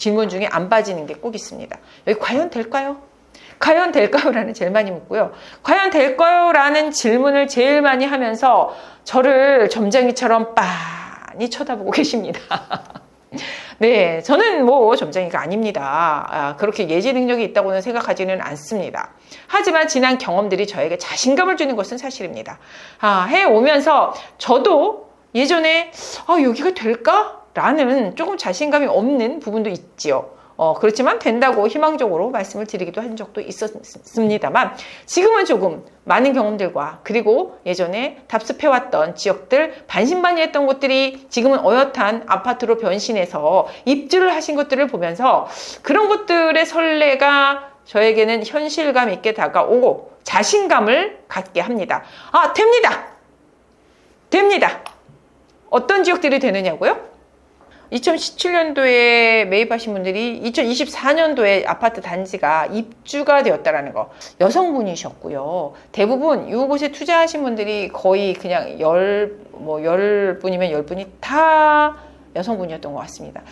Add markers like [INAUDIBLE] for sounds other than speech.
질문 중에 안 빠지는 게 꼭 있습니다. 여기 과연 될까요? 과연 될까요? 라는 제일 많이 묻고요. 과연 될까요? 라는 질문을 제일 많이 하면서 저를 점쟁이처럼 빤히 쳐다보고 계십니다. [LAUGHS] 네, 저는 뭐 점쟁이가 아닙니다. 아, 그렇게 예지 능력이 있다고는 생각하지는 않습니다. 하지만 지난 경험들이 저에게 자신감을 주는 것은 사실입니다. 아, 해 오면서 저도 예전에 아, 여기가 될까? 라는 조금 자신감이 없는 부분도 있지요. 어, 그렇지만 된다고 희망적으로 말씀을 드리기도 한 적도 있었습니다만 지금은 조금 많은 경험들과 그리고 예전에 답습해왔던 지역들 반신반의했던 곳들이 지금은 어엿한 아파트로 변신해서 입주를 하신 것들을 보면서 그런 것들의 설레가 저에게는 현실감 있게 다가오고 자신감을 갖게 합니다. 아, 됩니다! 됩니다! 어떤 지역들이 되느냐고요? 2017년도에 매입하신 분들이 2024년도에 아파트 단지가 입주가 되었다라는 거 여성분이셨고요. 대부분 이곳에 투자하신 분들이 거의 그냥 열 뭐 열 분이면 열 분이 다 여성분이었던 것 같습니다.